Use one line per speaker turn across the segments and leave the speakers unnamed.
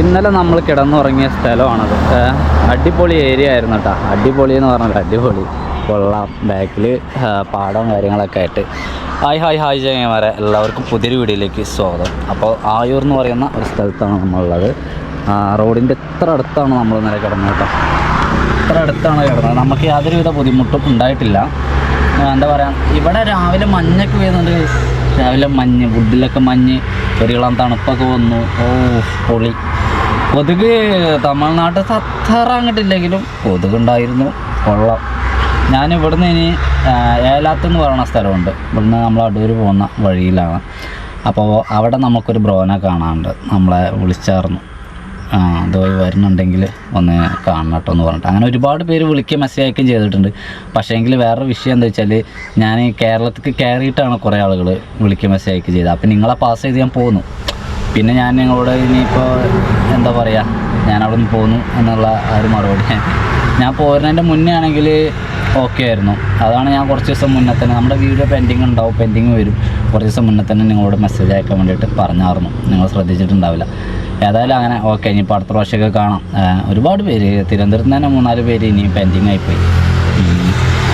ഇന്നലെ നമ്മൾ കിടന്നുറങ്ങിയ സ്ഥലമാണത്. അടിപൊളി ഏരിയ ആയിരുന്നു കേട്ടോ അടിപൊളി എന്ന് പറഞ്ഞാൽ അടിപൊളി. കൊള്ളാം. ബാക്കിൽ പാടവും കാര്യങ്ങളൊക്കെ ആയിട്ട്. ഹായ് ഹായ് ഹായ് ജയമാരെ എല്ലാവർക്കും പുതിയൊരു വീഡിയോയിലേക്ക് സ്വാഗതം. അപ്പോൾ ആയൂർ എന്ന് പറയുന്ന ഒരു സ്ഥലത്താണ് നമ്മളുള്ളത്. റോഡിന്റെ എത്ര അടുത്താണ് നമ്മൾ ഇന്നലെ കിടന്നത് കേട്ടോ ഇത്ര അടുത്താണ് കിടന്നത്. നമുക്ക് യാതൊരുവിധ ബുദ്ധിമുട്ടും ഉണ്ടായിട്ടില്ല. എന്താ പറയുക ഇവിടെ രാവിലെ മഞ്ഞൊക്കെ വരുന്നുണ്ട് രാവിലെ മഞ്ഞ് വുഡിലൊക്കെ മഞ്ഞ് ചെറിയളം തണുപ്പൊക്കെ വന്നു. ഓ പൊളി. കൊതുക് തമിഴ്നാട്ടിൽ അത്ര അങ്ങോട്ടില്ലെങ്കിലും കൊതുകുണ്ടായിരുന്നു. കൊള്ളം. ഞാൻ ഇവിടുന്ന് ഇനി ഏലാത്തെന്ന് പറയുന്ന സ്ഥലമുണ്ട്. ഇവിടുന്ന് നമ്മൾ അടൂർ പോകുന്ന വഴിയിലാണ്. അപ്പോൾ അവിടെ നമുക്കൊരു ബ്രോനെ കാണാനുണ്ട്. നമ്മളെ വിളിച്ചായിരുന്നു അതുവഴി വരുന്നുണ്ടെങ്കിൽ ഒന്ന് കാണണം എന്ന് പറഞ്ഞിട്ട്. അങ്ങനെ ഒരുപാട് പേര് വിളിക്കുകയും മെസ്സേജ് അയക്കുകയും ചെയ്തിട്ടുണ്ട്. പക്ഷേ എങ്കിൽ വേറൊരു വിഷയം എന്താ വെച്ചാൽ ഞാൻ കേരളത്തിൽ കയറിയിട്ടാണ് കുറേ ആളുകൾ വിളിക്കുകയും മെസ്സേജ് അയക്കുകയും ചെയ്തത്. അപ്പോൾ നിങ്ങളെ പാസ് ചെയ്ത് ഞാൻ പോന്നു. പിന്നെ ഞാൻ നിങ്ങളോട് ഇനിയിപ്പോൾ എന്താ പറയുക ഞാൻ അവിടെ നിന്ന് പോന്നു എന്നുള്ള ആ ഒരു മറുപടി. ഞാൻ പോരുന്നതിന്റെ മുന്നേ ആണെങ്കിൽ ഓക്കെ ആയിരുന്നു. അതാണ് ഞാൻ കുറച്ച് ദിവസം മുന്നേ തന്നെ നമ്മുടെ വീഡിയോ പെൻഡിങ് ഉണ്ടാവും പെൻഡിങ് വരും. കുറച്ച് ദിവസം മുന്നേ തന്നെ നിങ്ങളോട് മെസ്സേജ് അയക്കാൻ വേണ്ടിയിട്ട് പറഞ്ഞായിരുന്നു. നിങ്ങൾ ശ്രദ്ധിച്ചിട്ടുണ്ടാവില്ല. ഏതായാലും അങ്ങനെ ഓക്കെ ഇനിയിപ്പോൾ അടുത്ത പ്രാവശ്യമൊക്കെ കാണാം. ഒരുപാട് പേര് തിരുവനന്തപുരത്ത് തന്നെ മൂന്നാൽ പേര് ഇനി പെൻഡിങ് ആയിപ്പോയി.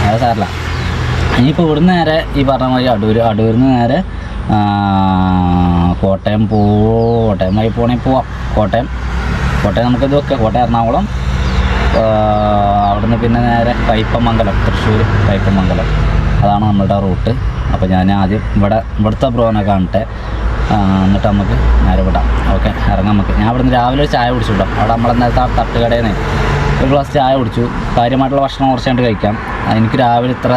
അതെ സാറില്ല ഇനിയിപ്പോൾ ഇവിടുന്ന് നേരെ ഈ പറഞ്ഞ മാതിരി അടൂർ അടൂരിൽ നിന്ന് നേരെ കോട്ടയം പോ കോട്ടയം വഴി പോകണമെങ്കിൽ പോവാം. കോട്ടയം കോട്ടയം നമുക്കിത് വെക്കാം. കോട്ടയം എറണാകുളം അവിടുന്ന് പിന്നെ നേരെ കയ്പമംഗലം തൃശ്ശൂർ കയ്പമംഗലം. അതാണ് നമ്മളുടെ റൂട്ട്. അപ്പോൾ ഞാൻ ആദ്യം ഇവിടെ ഇവിടുത്തെ ബ്രോനെ കാണട്ടെ. എന്നിട്ട് നമുക്ക് നേരെ വിടാം. ഓക്കെ ഇറങ്ങാം നമുക്ക്. ഞാൻ ഇവിടുന്ന് രാവിലെ ഒരു ചായ കുടിച്ചു വിടാം അവിടെ നമ്മളെ ആ തട്ടുകടയിൽ നിന്ന് ഒരു ഗ്ലാസ് ചായ കുടിച്ചു. കാര്യമായിട്ടുള്ള ഭക്ഷണം കുറച്ചായിട്ട് കഴിക്കാം. എനിക്ക് രാവിലെ ഇത്ര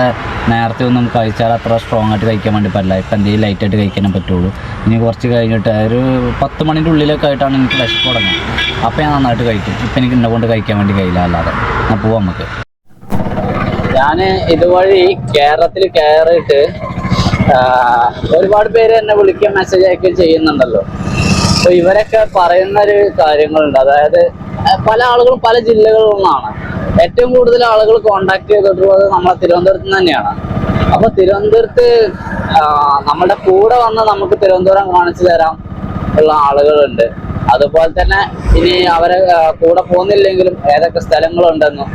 നേരത്തെ ഒന്നും കഴിച്ചാൽ അത്ര സ്ട്രോങ് ആയിട്ട് കഴിക്കാൻ വേണ്ടി പറ്റില്ല. ഇപ്പം എന്തെങ്കിലും ലൈറ്റായിട്ട് കഴിക്കാനേ പറ്റുള്ളൂ. ഇനി കുറച്ച് കഴിഞ്ഞിട്ട് ഒരു പത്ത് മണിന്റെ ഉള്ളിലൊക്കെ ആയിട്ടാണ് എനിക്ക് വിശപ്പ് തുടങ്ങുക. അപ്പോൾ ഞാൻ നന്നായിട്ട് കഴിക്കും. ഇപ്പം എനിക്ക് എന്നെ കൊണ്ട് കഴിക്കാൻ വേണ്ടി കഴിയില്ല അല്ലാതെ. അപ്പോൾ പോവാം നമുക്ക്. ഞാൻ ഇതുവഴി കേരളത്തിൽ കയറിയിട്ട് ഒരുപാട് പേര് എന്നെ വിളിക്കുകയും മെസ്സേജ് അയക്കുകയും ചെയ്യുന്നുണ്ടല്ലോ. അപ്പൊ ഇവരൊക്കെ പറയുന്ന ഒരു കാര്യങ്ങളുണ്ട്. അതായത് പല ആളുകളും പല ജില്ലകളിൽ നിന്നാണ്. ഏറ്റവും കൂടുതൽ ആളുകൾ കോണ്ടാക്ട് ചെയ്തിട്ടുള്ളത് നമ്മളെ തിരുവനന്തപുരത്ത് തന്നെയാണ്. അപ്പൊ തിരുവനന്തപുരത്ത് നമ്മുടെ കൂടെ വന്ന് നമുക്ക് തിരുവനന്തപുരം കാണിച്ചു തരാം ഉള്ള ആളുകളുണ്ട്. അതുപോലെ തന്നെ ഇനി അവരെ കൂടെ പോകുന്നില്ലെങ്കിലും ഏതൊക്കെ സ്ഥലങ്ങളുണ്ടെന്നും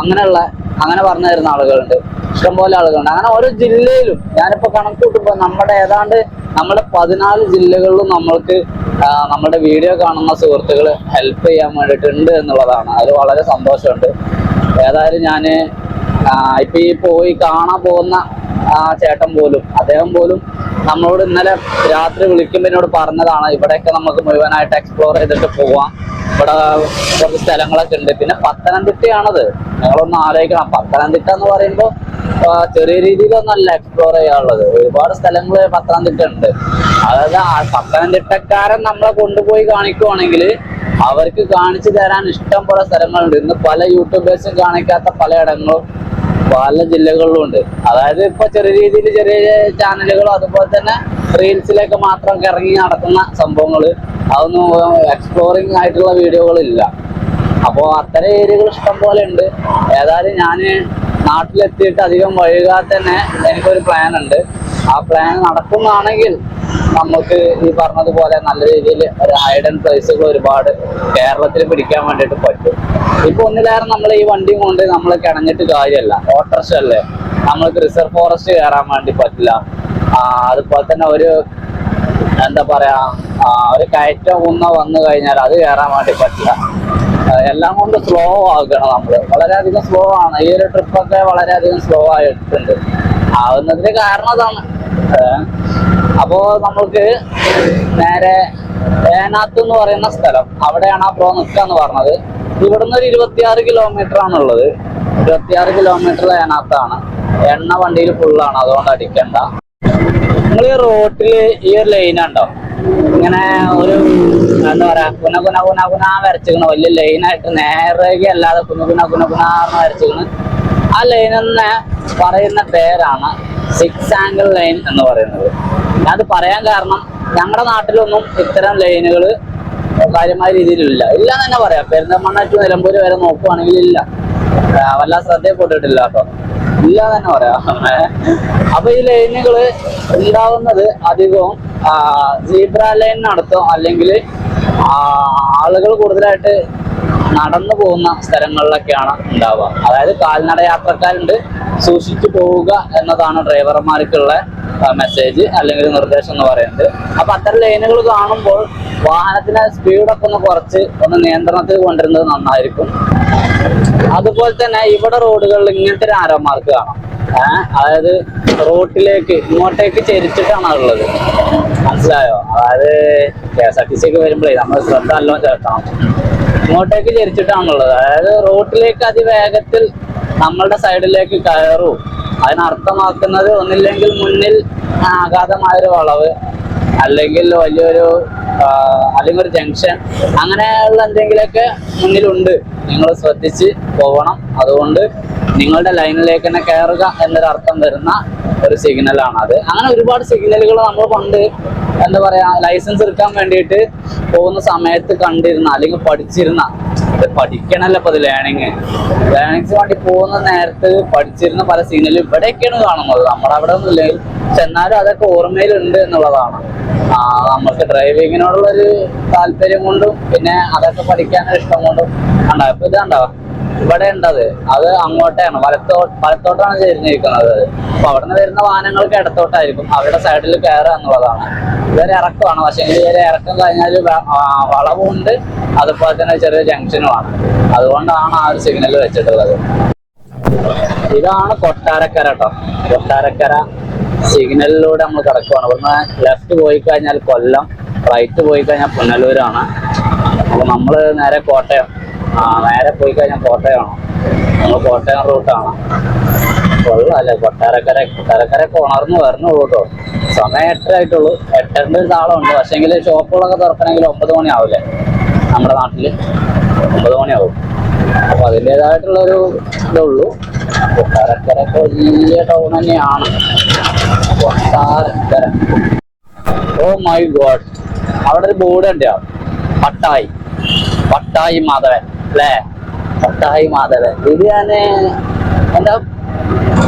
അങ്ങനെയുള്ള അങ്ങനെ പറഞ്ഞു തരുന്ന ആളുകളുണ്ട്. ഇഷ്ടംപോലെ ആളുകളുണ്ട്. അങ്ങനെ ഓരോ ജില്ലയിലും ഞാനിപ്പോ കണക്ക് കൂട്ടുമ്പോൾ നമ്മുടെ ഏതാണ്ട് നമ്മുടെ പതിനാല് ജില്ലകളിലും നമ്മൾക്ക് നമ്മുടെ വീഡിയോ കാണുന്ന സുഹൃത്തുക്കൾ ഹെൽപ്പ് ചെയ്യാൻ വേണ്ടിയിട്ടുണ്ട് എന്നുള്ളതാണ്. അതിൽ വളരെ സന്തോഷമുണ്ട്. ഏതായാലും ഞാൻ ഇപ്പം ഈ പോയി കാണാൻ പോകുന്ന ചേട്ടൻ പോലും അദ്ദേഹം പോലും നമ്മളോട് ഇന്നലെ രാത്രി വിളിക്കുമ്പോൾ എന്നോട് പറഞ്ഞതാണ് ഇവിടെയൊക്കെ നമുക്ക് മുഴുവനായിട്ട് എക്സ്പ്ലോർ ചെയ്തിട്ട് പോവാം. ഇവിടെ കുറച്ച് സ്ഥലങ്ങളൊക്കെ ഉണ്ട്. പിന്നെ പത്തനംതിട്ടയാണത്. നിങ്ങളൊന്ന് ആലോചിക്കണം. പത്തനംതിട്ട എന്ന് പറയുമ്പോൾ ചെറിയ രീതിയിലൊന്നല്ല എക്സ്പ്ലോർ ചെയ്യാനുള്ളത്. ഒരുപാട് സ്ഥലങ്ങൾ പത്തനംതിട്ട ഉണ്ട്. അതായത് പത്തനംതിട്ടക്കാരൻ നമ്മളെ കൊണ്ടുപോയി കാണിക്കുവാണെങ്കിൽ അവർക്ക് കാണിച്ചു തരാൻ ഇഷ്ടം പോലെ സ്ഥലങ്ങളുണ്ട്. ഇന്ന് പല യൂട്യൂബേഴ്സും കാണിക്കാത്ത പലയിടങ്ങളും പല ജില്ലകളിലും ഉണ്ട്. അതായത് ഇപ്പൊ ചെറിയ രീതിയിൽ ചെറിയ ചാനലുകളും അതുപോലെ തന്നെ റീൽസിലേക്ക് മാത്രം ഇറങ്ങി നടക്കുന്ന സംഭവങ്ങൾ അതൊന്നും എക്സ്പ്ലോറിങ് ആയിട്ടുള്ള വീഡിയോകളില്ല. അപ്പോൾ അത്തരം ഏരിയകൾ ഇഷ്ടം പോലെ ഉണ്ട്. ഏതായാലും ഞാൻ നാട്ടിലെത്തിയിട്ട് അധികം വൈകാതെ തന്നെ എനിക്കൊരു പ്ലാൻ ഉണ്ട്. ആ പ്ലാൻ നടക്കുന്നതാണെങ്കിൽ നമുക്ക് ഈ പറഞ്ഞതുപോലെ നല്ല രീതിയിൽ ഒരു ഹൈഡൻ പ്ലേസുകൾ ഒരുപാട് കേരളത്തിൽ പിടിക്കാൻ വേണ്ടിയിട്ട് പറ്റും. ഇപ്പൊ ഒന്നിലേറെ നമ്മൾ ഈ വണ്ടിയും കൊണ്ട് നമ്മൾ കിണഞ്ഞിട്ട് കാര്യമല്ല ഓട്ടർഷ അല്ലേ? നമ്മൾക്ക് റിസർവ് ഫോറസ്റ്റ് കയറാൻ വേണ്ടി പറ്റില്ല. അതുപോലെ തന്നെ ഒരു എന്താ പറയാ ഒരു കയറ്റം ഒന്ന് വന്നു കഴിഞ്ഞാൽ അത് കയറാൻ വേണ്ടി പറ്റില്ല. എല്ലാം കൊണ്ട് സ്ലോ ആക്കണം നമ്മൾ. വളരെയധികം സ്ലോ ആണ്. ഈ ഒരു ട്രിപ്പൊക്കെ വളരെയധികം സ്ലോ ആയിട്ടുണ്ട്. ആവുന്നതിന് കാരണം അതാണ് അപ്പോ നമ്മൾക്ക് നേരെ ഏനാത്ത് എന്ന് പറയുന്ന സ്ഥലം. അവിടെയാണ് ആ പ്രോ നിൽക്കാന്ന് പറഞ്ഞത്. ഇവിടുന്ന് ഒരു ഇരുപത്തിയാറ് കിലോമീറ്റർ ആണുള്ളത് ഇരുപത്തിയാറ് കിലോമീറ്റർ ഏനാത്താണ് എണ്ണ വണ്ടിയിൽ ഫുള്ളാണ് അതുകൊണ്ട് അടിക്കണ്ട. നിങ്ങൾ ഈ റോട്ടിൽ ഈ ഒരു ലൈൻ ഉണ്ടോ? ഇങ്ങനെ ഒരു എന്താ പറയാ കുന കുന കുന കുന വരച്ചിക്കണ വലിയ ലൈനായിട്ട് നേരേക്ക് അല്ലാതെ കുന കുന കുന കുന വരച്ചിക്കണ് ആ ലൈൻ എന്ന് പറയുന്ന പേരാണ് സിക്സ് ആംഗിൾ ലൈൻ എന്ന് പറയുന്നത്. ഞാനത് പറയാൻ കാരണം ഞങ്ങളുടെ നാട്ടിലൊന്നും ഇത്തരം ലൈനുകൾ കാര്യമായ രീതിയിലില്ല. ഇല്ല എന്ന് തന്നെ പറയാം. പെരുന്തമണ്ണ ടു നിലമ്പൂര് വരെ നോക്കുവാണെങ്കിൽ ഇല്ല. വല്ല ശ്രദ്ധയപ്പെട്ടിട്ടില്ല കേട്ടോ. ഇല്ല തന്നെ പറയാം. അപ്പൊ ഈ ലൈനുകൾ ഉണ്ടാവുന്നത് അധികവും സീബ്ര ലൈനിനടുത്തോ അല്ലെങ്കിൽ ആളുകൾ കൂടുതലായിട്ട് നടന്നു പോകുന്ന സ്ഥലങ്ങളിലൊക്കെയാണ് ഉണ്ടാവുക. അതായത് കാൽനട യാത്രക്കാരുണ്ട്. സൂക്ഷിച്ചു പോവുക എന്നതാണ് ഡ്രൈവർമാർക്കുള്ള മെസ്സേജ് അല്ലെങ്കിൽ നിർദ്ദേശം എന്ന് പറയുന്നത്. അപ്പൊ അത്തരം ലൈനുകൾ കാണുമ്പോൾ വാഹനത്തിന് സ്പീഡൊക്കെ ഒന്ന് കുറച്ച് ഒന്ന് നിയന്ത്രണത്തിൽ കൊണ്ടുവരുന്നത് നന്നായിരിക്കും. അതുപോലെ തന്നെ ഇവിടെ റോഡുകളിൽ ഇങ്ങനത്തെ ഒരു ആരോ മാർക്ക് കാണാം. ഏർ അതായത് റോട്ടിലേക്ക് ഇങ്ങോട്ടേക്ക് ചെരിച്ചിട്ടാണ് ഉള്ളത്. മനസ്സിലായോ? അതായത് K S R T C ഒക്കെ വരുമ്പോഴേ നമ്മൾ ശ്രദ്ധ അല്ലോ ചേർക്കണം ഇങ്ങോട്ടേക്ക് ചരിച്ചിട്ടാണുള്ളത് അതായത് റോട്ടിലേക്ക് അതിവേഗത്തിൽ നമ്മളുടെ സൈഡിലേക്ക് കയറൂ. അതിനർത്ഥമാക്കുന്നത് ഒന്നില്ലെങ്കിൽ മുന്നിൽ അഗാധമായൊരു വളവ് അല്ലെങ്കിൽ വലിയൊരു അല്ലെങ്കിൽ ഒരു ജംഗ്ഷൻ അങ്ങനെയുള്ള എന്തെങ്കിലുമൊക്കെ മുന്നിലുണ്ട്. നിങ്ങൾ ശ്രദ്ധിച്ച് പോകണം അതുകൊണ്ട് നിങ്ങളുടെ ലൈനിലേക്ക് തന്നെ കയറുക എന്നൊരർത്ഥം വരുന്ന ഒരു സിഗ്നലാണ് അത് അങ്ങനെ ഒരുപാട് സിഗ്നലുകൾ നമ്മൾ പണ്ട് എന്താ പറയാ ലൈസൻസ് എടുക്കാൻ വേണ്ടിയിട്ട് പോകുന്ന സമയത്ത് കണ്ടിരുന്ന അല്ലെങ്കിൽ പഠിച്ചിരുന്ന പഠിക്കണല്ലോ ഇപ്പൊ അത് ലേണിങ് ലേണിങ്സ് വേണ്ടി പോകുന്ന നേരത്ത് പഠിച്ചിരുന്ന പല സിഗ്നലും ഇവിടെയൊക്കെയാണ് കാണുന്നത്. നമ്മുടെ അവിടെ ഒന്നും ഇല്ലെങ്കിൽ ചെന്നാലും അതൊക്കെ ഓർമ്മയിലുണ്ട് എന്നുള്ളതാണ്. ആ നമ്മൾക്ക് ഡ്രൈവിങ്ങിനോടുള്ള ഒരു താല്പര്യം കൊണ്ടും പിന്നെ അതൊക്കെ പഠിക്കാനൊരു ഇഷ്ടം കൊണ്ടും ഉണ്ടാവും. ഇപ്പൊ ഇവിടെ ഉണ്ടത്. അത് അങ്ങോട്ടാണ്. വലത്തോ വലത്തോട്ടാണ് ചെരിഞ്ഞിരിക്കുന്നത് അപ്പൊ അവിടെ നിന്ന് വരുന്ന വാഹനങ്ങൾക്ക് ഇടത്തോട്ടായിരിക്കും. അവരുടെ സൈഡിൽ കയറുക എന്നുള്ളതാണ്. ഇതൊരു ഇറക്കമാണ്. പക്ഷേ ഒരു ഇറക്കം കഴിഞ്ഞാൽ വളവുണ്ട്. അതുപോലെ തന്നെ ചെറിയ ജംഗ്ഷനുമാണ് അതുകൊണ്ടാണ് ആ ഒരു സിഗ്നൽ വെച്ചിട്ടുള്ളത്. ഇതാണ് കൊട്ടാരക്കര കേട്ടോ കൊട്ടാരക്കര സിഗ്നലിലൂടെ നമ്മൾ കിടക്കുവാണ്. ഇവിടുന്ന് ലെഫ്റ്റ് പോയി കഴിഞ്ഞാൽ കൊല്ലം റൈറ്റ് പോയി കഴിഞ്ഞാൽ പുനലൂരാണ്. അപ്പോൾ നമ്മൾ നേരെ കോട്ടയം. ആ നേരെ പോയി കഴിഞ്ഞാൽ കോട്ടയമാണോ നമ്മൾ കോട്ടയം റൂട്ടാണ് കൊള്ളാല്ലേ കൊട്ടാരക്കര കൊട്ടാരക്കര ഉണർന്നു വരണുള്ളൂ കേട്ടോ. സമയം എട്ടരായിട്ടുള്ളൂ എട്ടരന്റെ ഒരു താളമുണ്ട്. പക്ഷേങ്കിൽ ഷോപ്പുകളൊക്കെ തുറക്കണമെങ്കിൽ ഒമ്പത് മണിയാവില്ലേ നമ്മുടെ നാട്ടിൽ ഒമ്പത് മണിയാവും. അപ്പൊ അതിന്റെതായിട്ടുള്ളൊരു ഇതുള്ളൂ കൊട്ടാരക്കരൊക്കെ വലിയ ടൗൺ തന്നെയാണ്. കൊട്ടാരക്കര. Oh my god. അവിടെ ഒരു ബോർഡ് ഉണ്ട് പട്ടായി. പട്ടായി മാധവൻ. അല്ലേ? പട്ടായി മാധവൻ ഇത് ഞാൻ എന്താ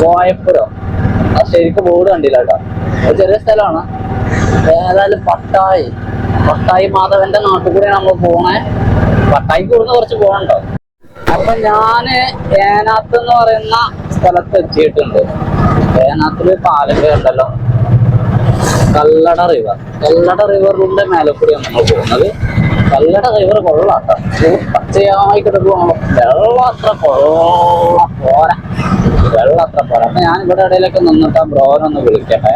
പോയപ്പോഴോ ശരിക്കും ബോർഡ് കണ്ടില്ല കേട്ടോ. ചെറിയ സ്ഥലമാണ്. ഏതായാലും പട്ടായി. പട്ടായി മാധവന്റെ നാട്ടിൽ കൂടെ നമ്മൾ പോണേ. പട്ടായിക്ക് ഇവിടുന്ന് കുറച്ച് പോകണ്ടോ അപ്പൊ ഞാൻ ഏനാത്ത് എന്ന് പറയുന്ന സ്ഥലത്ത് എത്തിയിട്ടുണ്ട്. ഏനാത്തിൽ പാലൊക്കെ ഉണ്ടല്ലോ. കല്ലട റിവർ കല്ലട റിവറിന്റെ മേലെ കൂടിയാണ് നമ്മൾ പോകുന്നത്. കല്ലട റിവർ കൊള്ളാട്ടോ ഇത് പച്ചയായി കിടക്കുവാണ് വെള്ളം അത്ര കൊള്ള പോരാ. വെള്ളം അത്ര അപ്പൊ ഞാൻ ഇവിടെ ഇടയിലൊക്കെ നിന്നിട്ട് ആ ബ്രോനൊന്ന് വിളിക്കട്ടെ.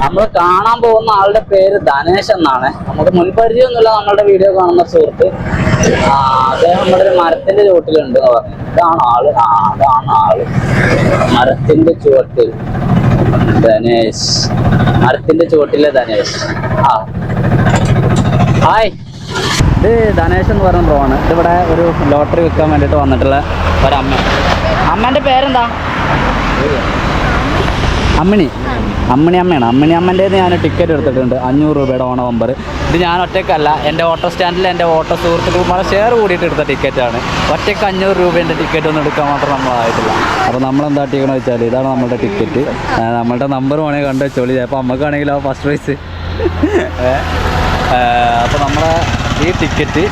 നമ്മൾ കാണാൻ പോകുന്ന ആളുടെ പേര് ധനേഷ് എന്നാണ്. നമുക്ക് മുൻപരിചയമൊന്നുമില്ല നമ്മളുടെ വീഡിയോ കാണുന്ന സുഹൃത്ത്. അദ്ദേഹം നമ്മുടെ ഒരു മരത്തിന്റെ ചുവട്ടിലുണ്ട് എന്ന് പറഞ്ഞു. ഇതാണ് ആൾ. ആ അതാണ് ആൾ. മരത്തിന്റെ ചുവട്ടിൽ ധനേഷ് മരത്തിന്റെ ചുവട്ടിലെ ധനേഷ് ആ. ഹായ്. ഇത് ധനേഷ് എന്ന് പറയുന്ന ബ്രോ ആണ്. ഇതിവിടെ ഒരു ലോട്ടറി വിൽക്കാൻ വേണ്ടിയിട്ട് വന്നിട്ടുള്ള ഒരമ്മ. അമ്മേന്റെ പേരെന്താ? അമ്മിണി. അമ്മിണി അമ്മയാണ്. അമ്മിണി അമ്മന്റെ ഞാൻ ടിക്കറ്റ് എടുത്തിട്ടുണ്ട്. അഞ്ഞൂറ് രൂപയുടെ ഓണ നമ്പർ ഇത് ഞാൻ ഒറ്റയ്ക്കല്ല. എന്റെ ഓട്ടോ സ്റ്റാൻഡിൽ എന്റെ ഓട്ടോ സുഹൃത്തുക്കളുമായി ഷെയർ കൂടിയിട്ട് എടുത്ത ടിക്കറ്റാണ് ഒറ്റയ്ക്ക് അഞ്ഞൂറ് രൂപേന്റെ ടിക്കറ്റ് ഒന്നും എടുക്കാൻ മാത്രം നമ്മളായിട്ടില്ല അപ്പോൾ നമ്മൾ എന്താ ടിക്കണമെന്ന് വെച്ചാൽ ഇതാണ് നമ്മളുടെ ടിക്കറ്റ് നമ്മളുടെ നമ്പർ വേണമെങ്കിൽ കണ്ടു വെച്ചോളി അപ്പോൾ നമുക്കാണെങ്കിൽ ആ ഫസ്റ്റ് പ്രൈസ് അപ്പോൾ നമ്മളെ ഈ ടിക്കറ്റ്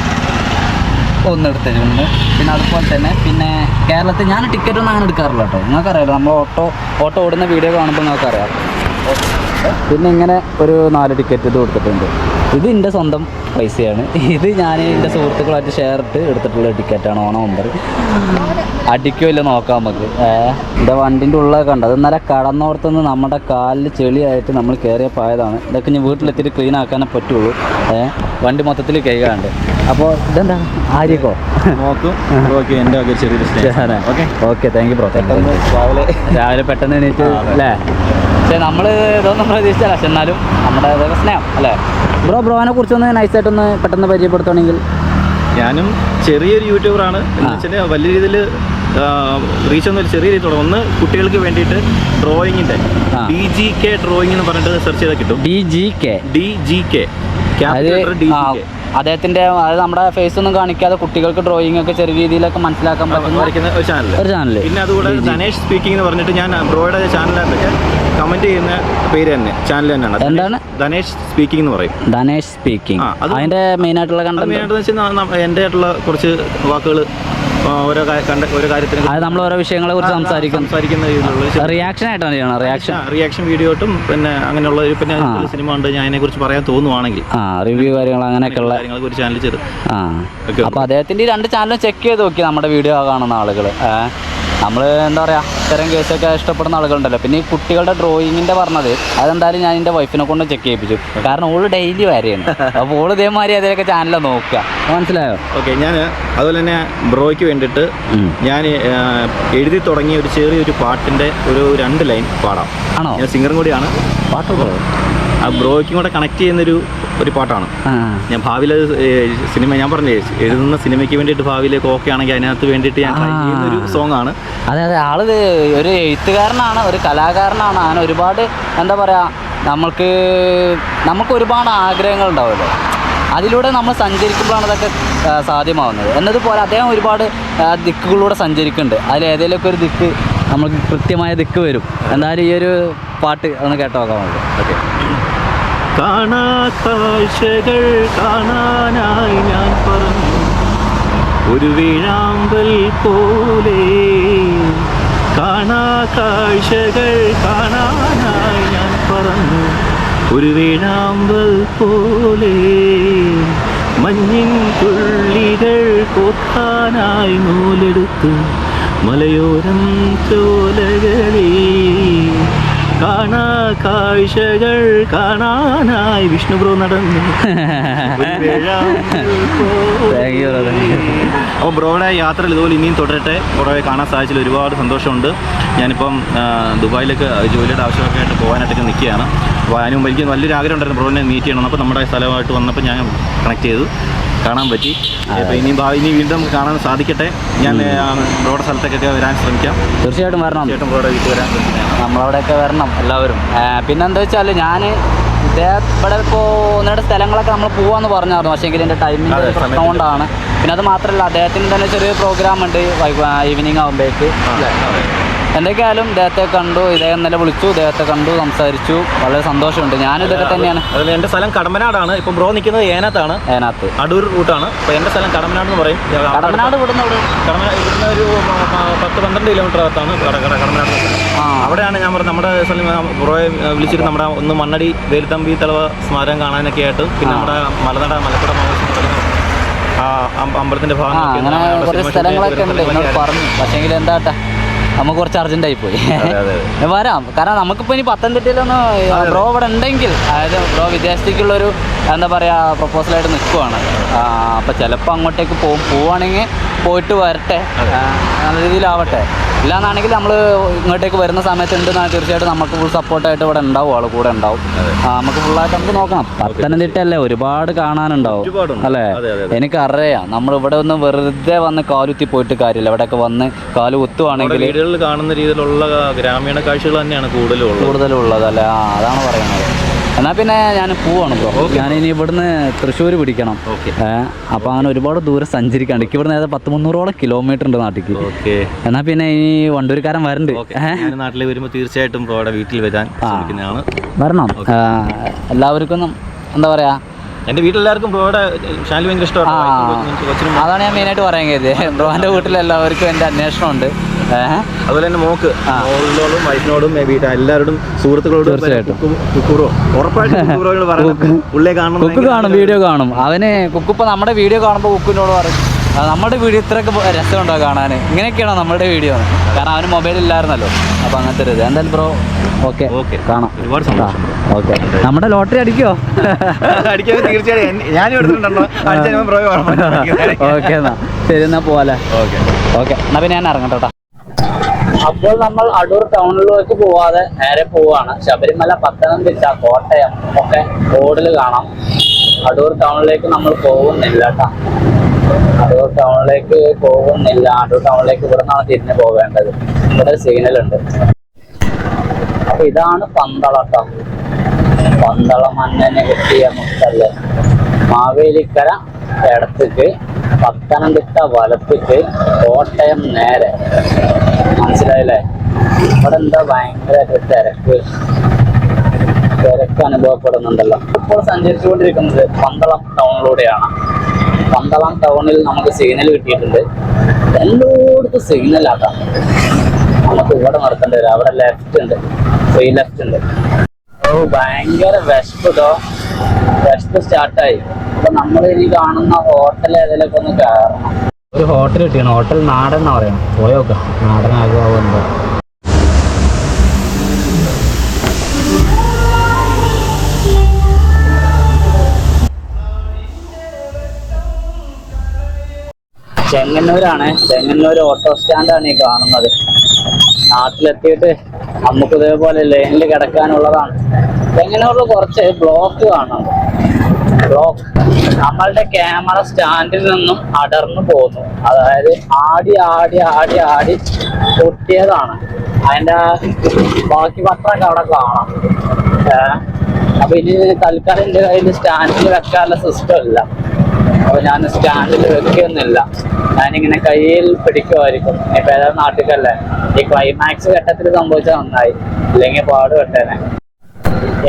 ഒന്ന് എടുത്തിട്ടുണ്ട് പിന്നെ അതുപോലെ തന്നെ പിന്നെ കേരളത്തിൽ ഞാൻ ടിക്കറ്റ് ഒന്നും അങ്ങനെ എടുക്കാറില്ല കേട്ടോ. നിങ്ങൾക്കറിയാലോ നമ്മൾ ഓട്ടോ ഓട്ടോ ഓടുന്ന വീഡിയോ കാണുമ്പോൾ നിങ്ങൾക്കറിയാം. പിന്നെ ഇങ്ങനെ ഒരു നാല് ടിക്കറ്റ് ഇത് കൊടുത്തിട്ടുണ്ട്. ഇത് എന്റെ സ്വന്തം പൈസയാണ്. ഇത് ഞാൻ എന്റെ സുഹൃത്തുക്കളായിട്ട് ഷെയർ ഇട്ട് എടുത്തിട്ടുള്ള ടിക്കറ്റാണ് ഓണം ഒമ്പത് അടിക്കോ ഇല്ല നോക്കാം നമുക്ക്. എന്റെ വണ്ടിന്റെ ഉള്ളതൊക്കെ ഉണ്ട് അത് ഇന്നലെ കടന്നോർത്തുനിന്ന് നമ്മുടെ കാലിൽ ചെളിയായിട്ട് നമ്മൾ കയറിയ പായതാണ്. ഇതൊക്കെ ഞാൻ വീട്ടിലെത്തിയിട്ട് ക്ലീൻ ആക്കാനേ പറ്റുള്ളൂ. വണ്ടി മൊത്തത്തിൽ കൈകാണ്ട്. അപ്പോൾ ഇതെന്താ? ആര്യക്കോ?
നോക്കും. ഓക്കെ
താങ്ക് യു ബ്രോ
രാവിലെ
രാവിലെ പെട്ടെന്ന് എണീറ്റ് അല്ലേ പക്ഷെ നമ്മൾ ഇതൊന്നും പ്രതീക്ഷിച്ചല്ല. പക്ഷെ എന്നാലും നമ്മുടെ സ്നേഹം അല്ലേ? ബ്രോ ബ്രോനെ കുറിച്ചൊന്ന് നൈസായിട്ടൊന്ന് പെട്ടെന്ന് പരിചയപ്പെടുത്തുകയാണെങ്കിൽ
ഞാനും ചെറിയൊരു യൂട്യൂബറാണ്. എന്ന്
ആ.
വെച്ചാൽ വലിയ രീതിയിൽ റീച്ച് ഒന്നും ചെറിയ രീതിയിൽ ഒന്ന് കുട്ടികൾക്ക് വേണ്ടിയിട്ട്
ഡ്രോയിങ്ങിന്റെ.
ഡി ജി കെ ഡ്രോയിങ് എന്ന് പറഞ്ഞിട്ട് സെർച്ച് ചെയ്താൽ കിട്ടും.
D G K
D G K
അദ്ദേഹത്തിന്റെ അതായത് നമ്മുടെ ഫേസ് ഒന്നും കാണിക്കാതെ കുട്ടികൾക്ക് ഡ്രോയിങ് ഒക്കെ ചെറിയ രീതിയിലൊക്കെ മനസ്സിലാക്കാൻ പറ്റുന്ന
ഒരു ചാനൽ പിന്നെ അതുകൂടെ ധനേഷ് സ്പീക്കിംഗ് എന്ന് പറഞ്ഞിട്ട് ഞാൻ ബ്രോയുടെ ചാനലിനകത്തൊക്കെ കമന്റ് ചെയ്യുന്ന പേര് തന്നെ ചാനൽ തന്നെയാണ്
എന്താണ്?
ധനേഷ് സ്പീക്കിംഗ് എന്ന് പറയും.
ധനേഷ് സ്പീക്കിംഗ് അതിന്റെ മെയിൻ ആയിട്ടുള്ള
മെയിൻ
കണ്ടന്റ്
മെയിനായിട്ട് വെച്ചാൽ എന്റെ ആയിട്ടുള്ള കുറച്ച് വാക്കുകൾ ഓരോ കണ്ട ഓരോ കാര്യത്തിന്
അത് നമ്മൾ ഓരോ വിഷയങ്ങളെ കുറിച്ച് സംസാരിക്കും.
സംസാരിക്കുന്ന രീതിയിലുള്ള
റിയാക്ഷൻ ആയിട്ടാണ് ചെയ്യണം റിയാക്ഷൻ
റിയാക്ഷൻ വീഡിയോ ആയിട്ടും പിന്നെ അങ്ങനെയുള്ള ഒരു പിന്നെ സിനിമ ഉണ്ട് ഞാൻ അതിനെ കുറിച്ച് പറയാൻ തോന്നുവാണെങ്കിൽ.
ആ റിവ്യൂ കാര്യങ്ങൾ അങ്ങനെയൊക്കെയുള്ള
കാര്യങ്ങളെ കുറിച്ച് ചാനൽ ചെയ്ത്.
ആ. അപ്പോൾ അദ്ദേഹത്തിന്റെ രണ്ട് ചാനലും ചെക്ക് ചെയ്ത് നോക്കി നമ്മുടെ വീഡിയോ കാണുന്ന ആളുകൾ നമ്മൾ എന്താ പറയുക ഇത്തരം കേസൊക്കെ ഇഷ്ടപ്പെടുന്ന ആളുകളുണ്ടല്ലോ. പിന്നെ ഈ കുട്ടികളുടെ ഡ്രോയിങ്ങിന്റെ പറഞ്ഞത് അതെന്തായാലും ഞാൻ എന്റെ വൈഫിനെ കൊണ്ട് ചെക്ക് ചെയ്യിപ്പിച്ചു. കാരണം ഓൾ ഡെയിലി വരെയാണ്. അപ്പോൾ ഓൾ ഇതേമാതിരി അതിലൊക്കെ ചാനലിൽ നോക്കുക. മനസ്സിലായോ?
ഓക്കെ ഞാൻ അതുപോലെ തന്നെ ബ്രോയ്ക്ക് വേണ്ടിയിട്ട് ഞാൻ എഴുതി തുടങ്ങിയ ഒരു ചെറിയൊരു പാട്ടിന്റെ ഒരു രണ്ട് ലൈൻ പാടാം.
ആണോ?
ഞാൻ സിംഗറും കൂടിയാണ്.
പാട്ടോ
ആ ബ്രോയ്ക്കും കൂടെ കണക്ട് ചെയ്യുന്നൊരു ഒരു പാട്ടാണ്. ഞാൻ ഭാവിയിൽ സിനിമ ഞാൻ പറഞ്ഞേ എഴുതുന്ന സിനിമയ്ക്ക് വേണ്ടിയിട്ട് ഭാവിയിലേക്ക് ഓക്കെ ആണെങ്കിൽ അതിനകത്ത് വേണ്ടിയിട്ട് ഞാൻ ട്രൈ ചെയ്യുന്ന ഒരു സോങ് ആണ്
അതെ അതെ. ആൾ ഒരു എഴുത്തുകാരനാണ് ഒരു കലാകാരനാണ്. അങ്ങനെ ഒരുപാട് എന്താ പറയുക നമ്മൾക്ക് നമുക്ക് ഒരുപാട് ആഗ്രഹങ്ങൾ ഉണ്ടാവുമല്ലോ. അതിലൂടെ നമ്മൾ സഞ്ചരിക്കുമ്പോഴാണ് അതൊക്കെ സാധ്യമാവുന്നത്. എന്നതുപോലെ അദ്ദേഹം ഒരുപാട് ദിക്കുകളിലൂടെ സഞ്ചരിക്കുന്നുണ്ട്. അതിൽ ഏതെങ്കിലുമൊക്കെ ഒരു ദിക്ക് നമുക്ക് കൃത്യമായ ദിക്ക് വരും. എന്തായാലും ഈ ഒരു പാട്ട് ഒന്ന് കേട്ടോ നോക്കാം
ഓക്കെ. കാണാ കാഴ്ചകൾ കാണാനായി ഞാൻ പറഞ്ഞു. ഒരു വീഴാമ്പൽ പോലെ കാണാക്കാഴ്ചകൾ കാണാനായി ഞാൻ പറഞ്ഞു. ഒരു വീഴാമ്പൽ പോലെ മഞ്ഞിൻ തുള്ളികൾ കൊത്താനായി നൂലെടുത്തു മലയോരം ചോലകളിൽ കാണാ കാഴ്ചകൾ കാണാനായി വിഷ്ണു ബ്രോ നടന്നു. അപ്പോൾ ബ്രോയുടെ യാത്രയിൽ ഇതുപോലെ ഇനിയും തുടരട്ടെ. ബ്രോയെ കാണാൻ സാധിച്ചതിൽ ഒരുപാട് സന്തോഷമുണ്ട്. ഞാനിപ്പം ദുബായിലേക്ക് ജോലിയുടെ ആവശ്യമൊക്കെ ആയിട്ട് പോകാനായിട്ടൊക്കെ നിൽക്കുകയാണ്. അപ്പോൾ അതിന് മുമ്പ് എനിക്ക് വലിയൊരു ആഗ്രഹം ഉണ്ടായിരുന്നു ബ്രോനെ മീറ്റ് ചെയ്യണം അപ്പോൾ നമ്മുടെ സ്ഥലമായിട്ട് വന്നപ്പോൾ ഞാൻ കണക്ട് ചെയ്തു. കാണാൻ പറ്റി. അപ്പോൾ ഇനി ഭാവി ഇനി വീണ്ടും കാണാൻ സാധിക്കട്ടെ. ഞാൻ റോഡ് സ്ഥലത്തേക്കൊക്കെ വരാൻ ശ്രമിക്കാം.
തീർച്ചയായിട്ടും വരണം.
ചേട്ടൻ ബ്രോയുടെ വീട്ടിൽ വരാൻ ശ്രമിക്കാം.
നമ്മളവിടെയൊക്കെ വരണം എല്ലാവരും. പിന്നെന്താ വെച്ചാൽ ഞാൻ ഇവിടെ ഇപ്പോൾ ഒന്നിടെ സ്ഥലങ്ങളൊക്കെ നമ്മൾ പോവാന്ന് പറഞ്ഞായിരുന്നു. പക്ഷേ എങ്കിൽ എന്റെ
ടൈമിന്റെ
പ്രശ്നം കൊണ്ടാണ്. പിന്നെ അത് മാത്രമല്ല അദ്ദേഹത്തിന് തന്നെ ചെറിയൊരു പ്രോഗ്രാം ഉണ്ട് ഈവനിങ് ആകുമ്പോഴേക്ക് എന്തൊക്കെയായാലും ഇദ്ദേഹത്തെ കണ്ടു ഇദ്ദേഹം ഇന്നലെ വിളിച്ചു ഇദ്ദേഹത്തെ കണ്ടു സംസാരിച്ചു. വളരെ സന്തോഷമുണ്ട്. ഞാൻ ഇതൊക്കെ തന്നെയാണ്.
അതിൽ എന്റെ സ്ഥലം കടമ്പനാടാണ് ഇപ്പം ബ്രോ നിൽക്കുന്നത് ഏനാത്താണ്.
ഏനാത്ത്.
അടൂർ റൂട്ടാണ്. അപ്പോൾ എന്റെ സ്ഥലം കടമ്പനാട് എന്ന് പറയും
കടമനാട് വിടുന്ന ഇവിടെ
കടമന ഇവിടുന്ന് ഒരു പത്ത് പന്ത്രണ്ട് കിലോമീറ്റർ അകത്താണ് കട- കട- കടമനാട്
ആ.
അവിടെയാണ് ഞാൻ പറഞ്ഞത്. നമ്മുടെ സ്ഥലം ബ്രോയെ വിളിച്ചിട്ട് നമ്മുടെ ഒന്ന് മണ്ണടി വേലുത്തമ്പി തളവ സ്മാരകം കാണാനൊക്കെ ആയിട്ട് പിന്നെ നമ്മുടെ മലനട മലപ്പുറ അമ്പലത്തിന്റെ ഭാഗം
അങ്ങനെ കുറച്ച് സ്ഥലങ്ങളൊക്കെ ഉണ്ട്. എന്നോട് പറഞ്ഞു. പക്ഷേങ്കിൽ എന്താട്ടെ? നമുക്ക് കുറച്ച് അർജന്റായി പോയി. വരാം. കാരണം നമുക്കിപ്പോൾ ഇനി പത്തനംതിട്ടയിലൊന്ന് ബ്രോ ഇവിടെ ഉണ്ടെങ്കിൽ അതായത് ബ്രോ വിദേശത്തേക്കുള്ളൊരു എന്താ പറയുക പ്രപ്പോസലായിട്ട് നിൽക്കുവാണ് അപ്പോൾ ചിലപ്പോ അങ്ങോട്ടേക്ക് പോകും പോവാണെങ്കിൽ പോയിട്ട് വരട്ടെ. നല്ല രീതിയിലാവട്ടെ. ഇല്ലാന്നാണെങ്കിൽ നമ്മൾ ഇങ്ങോട്ടേക്ക് വരുന്ന സമയത്ത് ഉണ്ടെന്നാണ് തീർച്ചയായിട്ടും നമുക്ക് ഫുൾ സപ്പോർട്ടായിട്ട് ഇവിടെ ഉണ്ടാവും ആൾ കൂടെ ഉണ്ടാവും. നമുക്ക് ഫുള്ളായിട്ട് നമുക്ക് നോക്കണം. പത്തനംതിട്ടയല്ലേ ഒരുപാട് കാണാനുണ്ടാവും അല്ലെ. എനിക്കറിയാം നമ്മൾ ഇവിടെ ഒന്ന് വെറുതെ വന്ന് കാലുത്തി പോയിട്ട് കാര്യമില്ല. ഇവിടെയൊക്കെ വന്ന്
കാൽ
കുത്തുവാണെങ്കിൽ
കാണുന്ന രീതിയിലുള്ള ഗ്രാമീണ കാഴ്ചകൾ തന്നെയാണ് കൂടുതലും ഉള്ളത്.
അല്ലേ? ആ അതാണ് പറയുന്നത്. എന്നാൽ പിന്നെ ഞാൻ പോവാണ് ബ്രോ. ഞാൻ ഇനി ഇവിടുന്ന് തൃശ്ശൂർ പിടിക്കണം.
ഓക്കെ
അപ്പൊ അപ്പോൾ അങ്ങനെ ഒരുപാട് ദൂരം സഞ്ചരിക്കാണ്ട്. എനിക്ക് ഇവിടുന്ന് ഏതാ പത്ത് മുന്നൂറോളം കിലോമീറ്റർ ഉണ്ട്
എന്നാ
എന്നാൽ പിന്നെ ഇനി വണ്ടൂരിക്കാരൻ വരണ്ട്.
നാട്ടിൽ വരുമ്പോൾ തീർച്ചയായിട്ടും ബ്രോയുടെ വീട്ടിൽ വരാൻ
വരണം. എല്ലാവർക്കും എന്താ പറയാ
എന്റെ വീട്ടിലെല്ലാവർക്കും ബ്രോയുടെ ചാനൽ ഭയങ്കര ഇഷ്ടമാണ്.
അതാണ് ഞാൻ മെയിനായിട്ട് പറയാൻ കരുതിയത് ബ്രോന്റെ വീട്ടിലെല്ലാവർക്കും എന്റെ അന്വേഷണമുണ്ട്. ഉണ്ട്
അതുപോലെ തന്നെ മോക്ക് മോളിനോടും വൈഫിനോടും എല്ലാവരോടും സുഹൃത്തുക്കളോടും
തീർച്ചയായിട്ടും.
ഉറപ്പായിട്ടും
കുക്ക്. കാണും വീഡിയോ കാണും. അവന് കുക്കിപ്പോ നമ്മുടെ വീഡിയോ കാണുമ്പോൾ കുക്കിനോട് പറയും. നമ്മുടെ വീഡിയോ ഇത്രയൊക്കെ രസമുണ്ടോ കാണാൻ ഇങ്ങനെയൊക്കെയാണോ നമ്മുടെ വീഡിയോ കാരണം അവന് മൊബൈൽ ഇല്ലായിരുന്നല്ലോ. അപ്പോൾ അങ്ങനത്തെ ഒരു ഇത്. എന്തായാലും ബ്രോ ഓക്കെ.
ഓക്കെ.
കാണാം.
ഒരുപാട് സന്തോഷം.
ഓക്കെ. നമ്മുടെ ലോട്ടറി അടിക്കോ
അടിക്കാൻ തീർച്ചയായും ഞാനും എടുത്തിട്ടുണ്ടോ അടിച്ചാൽ ബ്രോയെ
ഓക്കെ എന്നാ. ശരി എന്നാ പോവാലേ
ഓക്കെ.
ഓക്കെ എന്നാ പിന്നെ ഞാൻ ഇറങ്ങട്ടെ അപ്പോൾ നമ്മൾ അടൂർ ടൗണിലേക്ക് പോവാതെ നേരെ പോവാണ്. ശബരിമല പത്തനംതിട്ട കോട്ടയം ഒക്കെ റോഡിൽ കാണാം. അടൂർ ടൗണിലേക്ക് നമ്മൾ പോകുന്നില്ല കേട്ടോ. അടൂർ ടൗണിലേക്ക് പോകുന്നില്ല. അടൂർ ടൗണിലേക്ക് ഇവിടെ നിന്നാണ് തിരിഞ്ഞു പോകേണ്ടത് ഇവിടെ സിഗ്നൽ ഉണ്ട്. ഇതാണ് പന്തളം ട്ടോ പന്തളം മണ്ണന് കിട്ടിയ മുത്തല്ലേ മാവേലിക്കര ഇടത്തേക്ക് പത്തനംതിട്ട വലത്തേക്ക് കോട്ടയം നേരെ. മനസ്സിലായില്ലേ? ഇവിടെ എന്താ ഭയങ്കര തിരക്ക്. തിരക്ക് അനുഭവപ്പെടുന്നുണ്ടല്ലോ. ഇപ്പോൾ സഞ്ചരിച്ചുകൊണ്ടിരിക്കുന്നത് പന്തളം ടൗണിലൂടെയാണ്. പന്തളം ടൗണിൽ നമുക്ക് സിഗ്നൽ കിട്ടിയിട്ടുണ്ട്. എല്ലായിടത്തും സിഗ്നലാക്കാം നമുക്ക് ഇവിടെ നടക്കേണ്ടി വരും. അവിടെ ലെഫ്റ്റ് ഉണ്ട്. ഫ്രീ ലെഫ്റ്റ് ഉണ്ട്. ഓ ഭയങ്കര വിശപ്പുട്ടോ വിശപ്പ് സ്റ്റാർട്ടായി അപ്പൊ നമ്മൾ ഇനി കാണുന്ന ഹോട്ടൽ ഏതെങ്കിലുമൊക്കെ ഒന്ന് കയറണം. ഒരു ഹോട്ടൽ കിട്ടിയാണ് ഹോട്ടൽ നാടൻ എന്നാ പറയാം പോയോക്കാം നാടനാകുമോ ചെങ്ങന്നൂരാണ്. ചെങ്ങന്നൂർ ഓട്ടോ സ്റ്റാൻഡാണ് ഈ കാണുന്നത്. നാട്ടിലെത്തിയിട്ട് നമുക്ക് ഇതേപോലെ ലൈനിൽ കിടക്കാനുള്ളതാണ്. ചെങ്ങന്നൂരിൽ കുറച്ച് ബ്ലോക്ക് കാണാം. ബ്ലോക്ക് നമ്മളുടെ ക്യാമറ സ്റ്റാൻഡിൽ നിന്നും അടർന്നു പോകുന്നു. അതായത് ആടി ആടി ആടി ആടി പൊട്ടിയതാണ്. അതിന്റെ ബാക്കി പത്രമൊക്കെ അവിടെ കാണാം. അപ്പൊ ഇനി തൽക്കാലം എന്റെ കയ്യിൽ സ്റ്റാൻഡിൽ വെക്കാനുള്ള സിസ്റ്റം ഇല്ല. അപ്പൊ ഞാൻ സ്റ്റാൻഡിൽ വെക്കുന്നില്ല. ഞാനിങ്ങനെ കയ്യിൽ പിടിക്കുമായിരിക്കും ഇപ്പൊ ഏതായാലും നാട്ടിലല്ലേ ഈ ക്ലൈമാക്സ് ഘട്ടത്തിൽ സംഭവിച്ചാൽ നന്നായി. ഇല്ലെങ്കിൽ പാട് പെട്ടേനെ.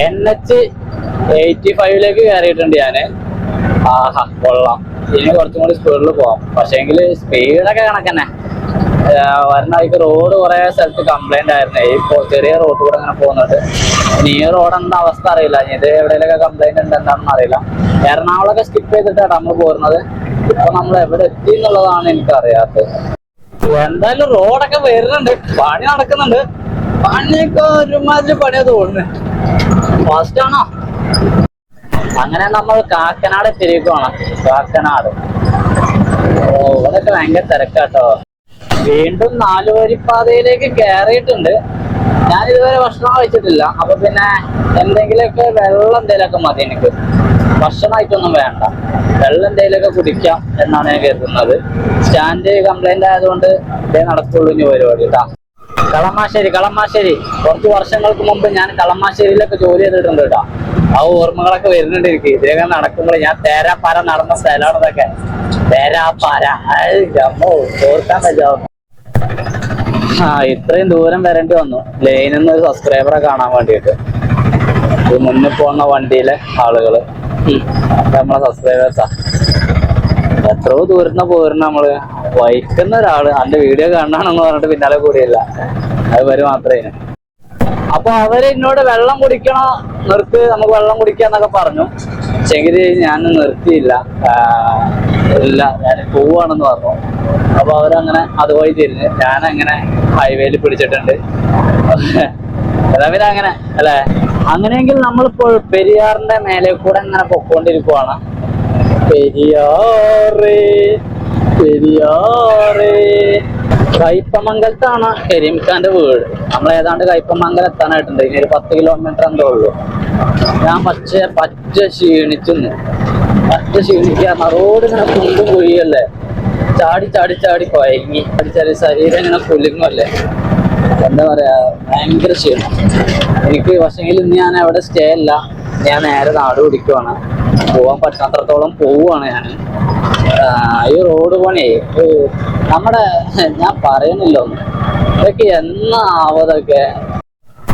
എൻ എച്ച് എയ്റ്റി ഫൈവിലേക്ക് കയറിയിട്ടുണ്ട് ഞാൻ. ആഹാ കൊള്ളാം. ഇനി കുറച്ചും കൂടി സ്പീഡിൽ പോവാം. പക്ഷേങ്കിൽ സ്പീഡൊക്കെ കണക്കന്നെ. വരുന്ന വഴിക്ക് റോഡ് കുറെ സ്ഥലത്ത് കംപ്ലൈന്റ് ആയിരുന്നു. ഈ ചെറിയ റോഡ് കൂടെ അങ്ങനെ പോകുന്നുണ്ട്. ഇനി ഈ റോഡ് എന്താ അവസ്ഥ അറിയില്ല. ഇത് എവിടെയൊക്കെ കംപ്ലൈന്റ് ഉണ്ട് എന്താണെന്ന് അറിയില്ല. എറണാകുളമൊക്കെ സ്കിപ്പ് ചെയ്തിട്ടാണ് നമ്മൾ പോരുന്നത്. ഇപ്പൊ നമ്മൾ എവിടെ എത്തി എന്നുള്ളതാണ് എനിക്ക് അറിയാത്തത് എന്തായാലും റോഡൊക്കെ വരുന്നുണ്ട്. പണി നടക്കുന്നുണ്ട്. പണിയൊക്കെ ഒരുമാതിരി പണിയാ തോന്നുന്നു. ഫാസ്റ്റ് ആണോ? അങ്ങനെ നമ്മൾ കാക്കനാട് തിരിക്കുവാണ് കാക്കനാട്. ഇവിടെയൊക്കെ ഭയങ്കര തിരക്കാട്ടോ. വീണ്ടും നാലുവരിപ്പാതയിലേക്ക് കയറിയിട്ടുണ്ട് ഞാൻ ഇതുവരെ ഭക്ഷണം കഴിച്ചിട്ടില്ല. അപ്പൊ പിന്നെ എന്തെങ്കിലുമൊക്കെ വെള്ളം എന്തെങ്കിലുമൊക്കെ മതി എനിക്ക്. ഭക്ഷണമായിട്ടൊന്നും വേണ്ട. വെള്ളം എന്തെങ്കിലുമൊക്കെ കുടിക്കാം എന്നാണ് ഞാൻ കരുതുന്നത്. സ്റ്റാൻഡ് കംപ്ലൈന്റ് ആയതുകൊണ്ട് ഇതേ നടക്കുള്ളൂ ഇനി പരിപാടി കേട്ടാ. കളമാശ്ശേരി കളമാശ്ശേരി. കുറച്ച് വർഷങ്ങൾക്ക് മുമ്പ് ഞാൻ കളമാശ്ശേരിയിലൊക്കെ ജോലി ചെയ്തിട്ടുണ്ട് കേട്ടോ. ആ ഓർമ്മകളൊക്കെ വരുന്നുണ്ട് എനിക്ക് ഇതിലൊക്കെ നടക്കുമ്പോൾ ഞാൻ തേരാപ്പാര നടന്ന സ്ഥലമാണ് ഇതൊക്കെ. തേരാപ്പാര. ഓർക്കാൻ പറ്റാവുന്നു ആ ഇത്രയും ദൂരം വരേണ്ടി വന്നു. ലൈനിൽ നിന്ന് സബ്സ്ക്രൈബറെ കാണാൻ വേണ്ടിയിട്ട്. മുന്നിൽ പോകുന്ന വണ്ടിയിലെ ആളുകൾ. നമ്മളെ സബ്സ്ക്രൈബേഴ്സാ എത്രയോ ദൂരത്തുനിന്ന് പോരുന്ന നമ്മൾ. വൈക്കുന്ന ഒരാൾ. അന്റെ വീഡിയോ കാണാണെന്ന് പറഞ്ഞിട്ട് പിന്നാലെ കൂടിയല്ല. അത് വരെ മാത്രമേ. അപ്പൊ അവർ എന്നോട് വെള്ളം കുടിക്കണം? നിർത്ത്. നമുക്ക് വെള്ളം കുടിക്കാന്നൊക്കെ പറഞ്ഞു. പക്ഷെങ്കിൽ ഞാൻ നിർത്തിയില്ല. ഇല്ല. ഞാൻ പോവാണെന്ന് പറഞ്ഞു. അപ്പൊ അവരങ്ങനെ അതുവഴി തിരിഞ്ഞ്. ഞാൻ അങ്ങനെ ഹൈവേയിൽ പിടിച്ചിട്ടുണ്ട്. പിന്നെ അങ്ങനെ അല്ലെ? അങ്ങനെയെങ്കിൽ നമ്മളിപ്പോൾ പെരിയാറിന്റെ മേലെ കൂടെ ഇങ്ങനെ പൊക്കോണ്ടിരിക്കുവാണ്. പെരിയാറ് കയ്പമംഗലത്താണ് കരീംഖാന്റെ വീട്. നമ്മൾ ഏതാണ്ട് കയ്പമംഗലം എത്താനായിട്ടുണ്ട്. ഇനി ഒരു പത്ത് കിലോമീറ്റർ എന്തോ ഉള്ളൂ. ഞാൻ പച്ച പച്ച ക്ഷീണിച്ചു പച്ച ക്ഷീണിക്കുക റോഡ് ഇങ്ങനെ പോയി അല്ലേ ചാടി ചാടി ചാടി കൊയങ്ങി. ചാടി ശരീരം ഇങ്ങനെ കുലുങ്ങല്ലേ എന്താ പറയാ ഭയങ്കര ക്ഷീണം. എനിക്ക് പക്ഷെങ്കിൽ ഇന്ന് ഞാൻ അവിടെ സ്റ്റേ അല്ല. ഞാൻ നേരെ നാട് പിടിക്കുവാണ്. പോവാൻ പറ്റാത്രത്തോളം പോവുകയാണ് ഞാൻ ഈ റോഡ് പണി നമ്മുടെ ഞാൻ പറയുന്നില്ല ഒന്ന്. ഇതൊക്കെ എന്നാവതൊക്കെ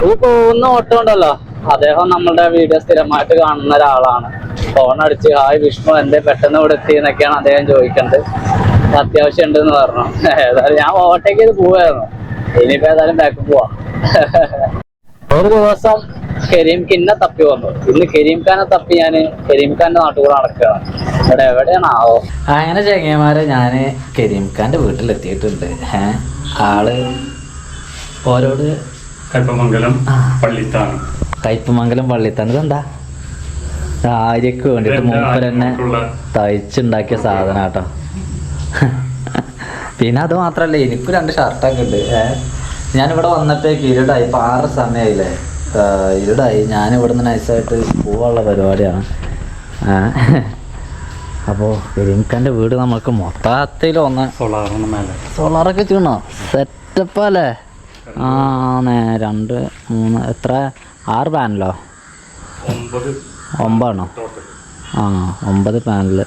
ഈ പോകുന്ന ഓട്ടോ ഉണ്ടല്ലോ. അദ്ദേഹം നമ്മളുടെ വീഡിയോ സ്ഥിരമായിട്ട് കാണുന്ന ഒരാളാണ്. ഫോൺ അടിച്ച് ഹായ് വിഷ്ണു എന്തേ പെട്ടെന്ന് ഇവിടെ എത്തി എന്നൊക്കെയാണ് അദ്ദേഹം ചോദിക്കേണ്ടത് അത്യാവശ്യം ഉണ്ട് എന്ന് പറഞ്ഞു. ഏതായാലും ഞാൻ ഓവർടേക്ക് ചെയ്ത് പോവായിരുന്നു. ഇനിയിപ്പോ ഏതായാലും ബാക്ക് പോവാ. ഒരു ദിവസം കരീം കിന്നെ തപ്പി വന്നു. ഇന്ന് കരീം ഖാനെ തപ്പി ഞാൻ കരീം ഖാന്റെ നാട്ടുകൂടെ നടക്കുകയാണ്. ഇവിടെ എവിടെയാണാവോ?
അങ്ങനെ ചെങ്ങന്മാരെ ഞാൻ കരീം ഖാന്റെ വീട്ടിലെത്തിയിട്ടുണ്ട്. ഏ ആൾ ഓരോട്
കൽപ്പമംഗലം പള്ളിത്താണ്
കയ്പമംഗലം പള്ളിത്താണ് ഇതെന്താ? ആര്യക്ക് വേണ്ടിയിട്ട്
ഇതെന്റെ
മൂപ്പർ തന്നെ തയ്ച്ചുണ്ടാക്കിയ സാധനം കേട്ടോ പിന്നെ അത് മാത്രല്ല എനിക്ക് രണ്ട് ഷർട്ടൊക്കെ ഉണ്ട്. ഞാൻ ഞാനിവിടെ വന്നിട്ടേക്ക് ഇരുടായി ഇപ്പം ആറ് സമയമായില്ലേ ഇരുടായി. ഞാൻ ഇവിടുന്ന് നൈസായിട്ട് പോവാനുള്ള പരിപാടിയാണ്. അപ്പോ കരീംഖാന്റെ വീട് നമുക്ക് മൊത്തത്തിൽ ഒന്ന് സോളാറൊക്കെ ചെയ്യണോ സെറ്റപ്പ് അല്ലേ? ആ നേ രണ്ട് മൂന്ന് എത്ര? ആറ് പാനലോ?
ഒമ്പതാണോ? ഒമ്പത്
ആ ഒമ്പത് പാനൽ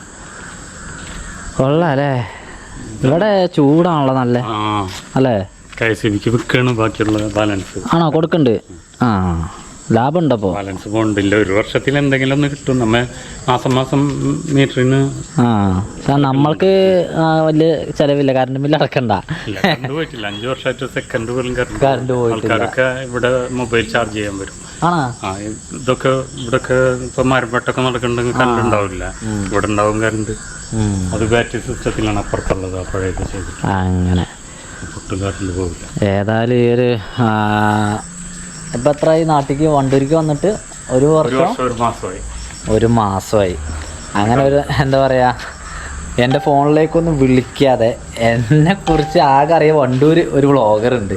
കൊള്ളാം അല്ലേ? ഇവിടെ ചൂടാണല്ലോ നല്ല? അല്ലേ?
കെ എസ് ബിക്ക് വിൽക്കാണ് ബാക്കിയുള്ള ബാലൻസ്.
ആണോ? കൊടുക്കണ്ട്. ആ. ലാഭം ഉണ്ടപ്പോ
ബാലൻസ് പോകണ്ടില്ല ഒരു വർഷത്തിൽ എന്തെങ്കിലും ഒന്ന് കിട്ടും. നമ്മ മാസം മാസം മീറ്ററിന്
ആ സാർ നമ്മൾക്ക് വലിയ ചെലവില്ല. Current bill അടക്കണ്ട.
പോയിട്ടില്ല. അഞ്ചു വർഷമായിട്ട് സെക്കൻഡ് പോലും കറണ്ട് ആൾക്കാരൊക്കെ ഇവിടെ മൊബൈൽ ചാർജ് ചെയ്യാൻ വരും. ഇതൊക്കെ ഇവിടൊക്കെ ഇപ്പൊ മരപ്പെട്ടൊക്കെ നടക്കണ്ടെങ്കിൽ കറണ്ട് ഉണ്ടാവില്ല. ഇവിടെ ഉണ്ടാവും കറണ്ട്. അത് ബാറ്ററി സിസ്റ്റത്തിലാണ് അപ്പുറത്തുള്ളത്. അപ്പോഴേക്ക്
അങ്ങനെ. ഏതായാലും ഈ ഒരു ഇപ്പൊ എത്ര ഈ നാട്ടിക്ക് വണ്ടൂരിക്ക് വന്നിട്ട് ഒരു വർഷം?
ഒരു മാസമായി.
അങ്ങനെ ഒരു എന്താ പറയാ എന്റെ ഫോണിലേക്കൊന്നും വിളിക്കാതെ എന്നെ കുറിച്ച് ആകെ അറിയ വണ്ടൂർ ഒരു വ്ളോഗർ ഉണ്ട്.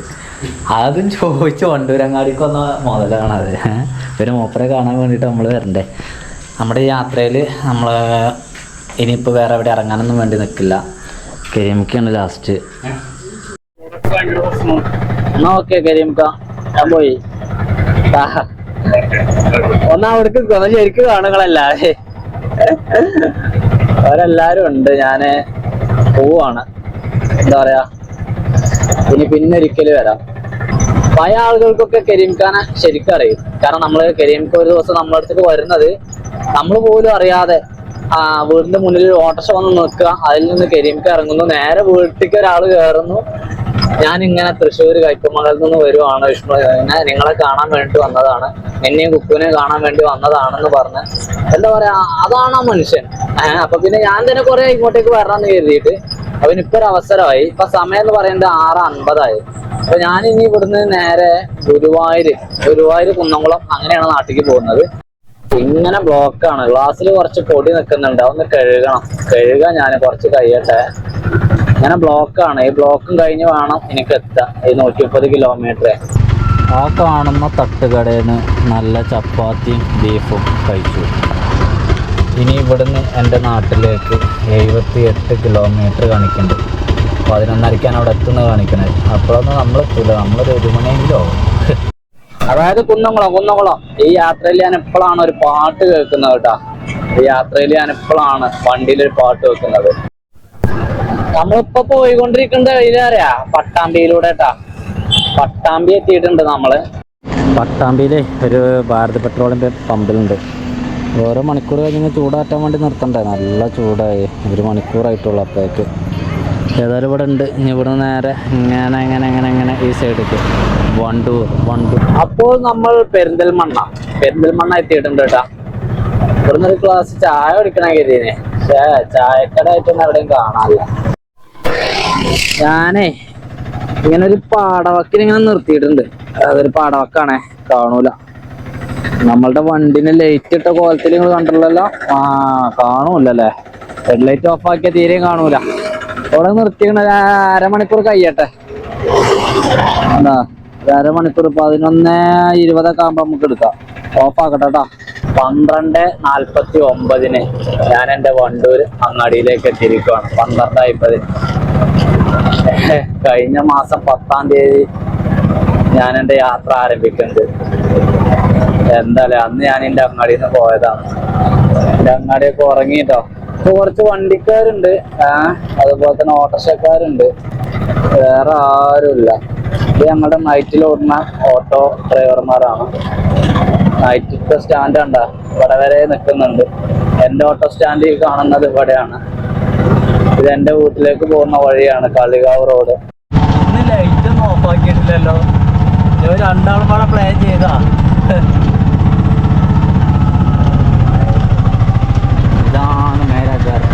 അതും ചോദിച്ച് വണ്ടൂരങ്ങാടിക്ക് വന്ന മുതലാണ് അത്. ഒരു മൂപ്പരെ കാണാൻ വേണ്ടിയിട്ട് നമ്മൾ വരണ്ടേ? നമ്മുടെ യാത്രയിൽ നമ്മൾ ഇനിയിപ്പോൾ വേറെ എവിടെ ഇറങ്ങാനൊന്നും വേണ്ടി നിൽക്കില്ല കരിമിക്കാണ് ലാസ്റ്റ്
എന്നാ ഓക്കെ കരീംക്ക. ഞാൻ പോയി. ഒന്ന് അവിടേക്ക് ശരിക്കും കാണുകളല്ല അവരെല്ലാരും ഉണ്ട്. ഞാൻ പോവാണ്. എന്താ പറയാ? ഇനി പിന്നെ ഒരിക്കലും വരാം. പല ആളുകൾക്കൊക്കെ കരീംഖാനെ ശരിക്കും അറിയും. കാരണം നമ്മൾ കരീംഖ ഒരു ദിവസം നമ്മളെ അടുത്തേക്ക് വരുന്നത് നമ്മൾ പോലും അറിയാതെ ആ വീടിന്റെ മുന്നിൽ ഓട്ടോറിക്ഷ വന്ന് നിൽക്കുക. അതിൽ നിന്ന് കരീംഖ ഇറങ്ങുന്നു. നേരെ വീട്ടിലേക്ക് ഒരാൾ കയറുന്നു. ഞാൻ ഇങ്ങനെ തൃശ്ശൂർ കൈപ്പമംഗലത്ത് നിന്ന് വരുവാണ് വിഷ്ണു. നിങ്ങളെ കാണാൻ വേണ്ടി വന്നതാണ്. എന്നെയും കുക്കുവിനെ കാണാൻ വേണ്ടി വന്നതാണെന്ന് പറഞ്ഞ്. എന്താ പറയാ അതാണ് ആ മനുഷ്യൻ. അപ്പൊ പിന്നെ ഞാൻ തന്നെ കുറെ ഇങ്ങോട്ടേക്ക് വരണമെന്ന് കരുതിയിട്ട് അവനിപ്പൊ ഒരു അവസരമായി. ഇപ്പൊ സമയം എന്ന് പറയുന്നത് ആറ് അൻപതായി. അപ്പൊ ഞാൻ ഇനി ഇവിടുന്ന് നേരെ ഗുരുവായൂര് ഗുരുവായൂർ കുന്നംകുളം അങ്ങനെയാണ് നാട്ടിലേക്ക് പോകുന്നത്. ഇങ്ങനെ ബ്ലോക്കാണ് ഗ്ലാസ്സിൽ കുറച്ച് പൊടി നിൽക്കുന്നുണ്ട് അതൊന്ന് കഴുകണം. കഴുകാൻ ഞാൻ കുറച്ച് കഴിയട്ടെ ഇങ്ങനെ ബ്ലോക്കാണ്. ഈ ബ്ലോക്കും കഴിഞ്ഞ് വേണം എനിക്ക് എത്താൻ. ഈ നൂറ്റി മുപ്പത് കിലോമീറ്റർ
ആ കാണുന്ന തട്ടുകടയിൽ നിന്ന് നല്ല ചപ്പാത്തിയും ബീഫും കഴിച്ചു. ഇനി ഇവിടുന്ന് എന്റെ നാട്ടിലേക്ക് എഴുപത്തി എട്ട് കിലോമീറ്റർ കാണിക്കുന്നുണ്ട്. പതിനൊന്നരയ്ക്കാണ് അവിടെ എത്തുന്നത് കാണിക്കണത്. അപ്പോഴൊന്നും നമ്മൾ എത്തില്ല നമ്മളൊരു ഒരു മണിയെങ്കിലോ
അതായത് കുന്നംകുളം കുന്നംകുളം. ഈ യാത്രയിൽ ഞാൻ എപ്പോഴാണ് ഒരു പാട്ട് കേൾക്കുന്നത് കേട്ടാ? ഈ യാത്രയിൽ ഞാൻ എപ്പോഴാണ് വണ്ടിയിൽ ഒരു പാട്ട് വെക്കുന്നത്? നമ്മളിപ്പോ പോയിക്കൊണ്ടിരിക്കേണ്ട വഴിയിലാരാ പട്ടാമ്പിയിലൂടെ കേട്ടാ പട്ടാമ്പി എത്തിയിട്ടുണ്ട് നമ്മൾ.
പട്ടാമ്പിയിലെ ഒരു ഭാരത് പെട്രോളിന്റെ പമ്പിലുണ്ട്. ഓരോ മണിക്കൂർ കഴിഞ്ഞ് ചൂടാറ്റാൻ വേണ്ടി നിർത്തണ്ടേ? നല്ല ചൂടായി. ഒരു മണിക്കൂറായിട്ടുള്ളൂ അപ്പോഴേക്ക് ഏതായാലും ഇവിടെ ഉണ്ട്. ഇനി ഇവിടെ നേരെ ഇങ്ങനെ ഇങ്ങനെ ഇങ്ങനെ ഇങ്ങനെ ഈ സൈഡിലേക്ക്. വണ്ടൂർ വണ്ടൂർ.
അപ്പോൾ നമ്മൾ പെരിന്തൽമണ്ണ. പെരിന്തൽമണ്ണ എത്തിയിട്ടുണ്ട് കേട്ടാ ഇവിടുന്ന് ഒരു ഗ്ലാസ് ചായ കുടിക്കണ കരുതിനെ പക്ഷേ ചായക്കടയായിട്ടൊന്നും എവിടെയും കാണാനില്ല. ഞാനേ ഇങ്ങനെ ഒരു പാടവക്കിൽ ഇങ്ങനെ നിർത്തിയിട്ടുണ്ട്. അതൊരു പാടവക്കാണേ കാണൂല. നമ്മളുടെ വണ്ടിന് ലൈറ്റ് ഇട്ട കോലത്തിൽ നിങ്ങൾ കണ്ടില്ലല്ലോ ആ കാണൂലല്ലേ? ഹെഡ്ലൈറ്റ് ഓഫ് ആക്കിയ തീരെയും കാണൂല. അവിടെ നിർത്തിക്കണ അരമണിക്കൂർ കഴിയട്ടെ. എന്താ? അരമണിക്കൂർ പതിനൊന്ന് ഇരുപതൊക്കെ ആകുമ്പോ നമുക്ക് എടുക്കാം. ഓഫ് ആക്കട്ടെ കേട്ടോ പന്ത്രണ്ട് നാൽപ്പത്തി ഒമ്പതിന് ഞാൻ എന്റെ വണ്ടൂർ അങ്ങാടിയിലേക്ക് എത്തിയിരിക്കുകയാണ് പന്ത്രണ്ട് അമ്പത് കഴിഞ്ഞ മാസം പത്താം തീയതി ഞാൻ എന്റെ യാത്ര ആരംഭിക്കുന്നത് എന്തായാലും അന്ന് ഞാൻ എന്റെ അങ്ങാടിയിൽ നിന്ന് പോയതാണ്. എന്റെ അങ്ങാടിയൊക്കെ ഉറങ്ങിട്ടോ. ഇപ്പൊ കുറച്ച് വണ്ടിക്കാരുണ്ട്. ആ അതുപോലെ തന്നെ ഓട്ടോറിക്ഷക്കാരുണ്ട്. വേറെ ആരുമില്ല. ഇത് ഞങ്ങളുടെ നൈറ്റിൽ ഓടുന്ന ഓട്ടോ ഡ്രൈവർമാരാണ്. നൈറ്റിത്തെ സ്റ്റാൻഡ് കണ്ട ഇവിടെ വരെ നിൽക്കുന്നുണ്ട്. എന്റെ ഓട്ടോ സ്റ്റാൻഡ് ഈ കാണുന്നത് ഇവിടെയാണ്. ഇത് എന്റെ വീട്ടിലേക്ക് പോകുന്ന വഴിയാണ് കാളികാവ് റോഡ്.
ഇന്ന് ലൈറ്റ് ഒന്നും ഓഫ് ആക്കിയിട്ടില്ലല്ലോ. ഞാൻ രണ്ടാളും കൂടെ പ്ലാൻ ചെയ്താ. ഇതാണ് മേലാചാരം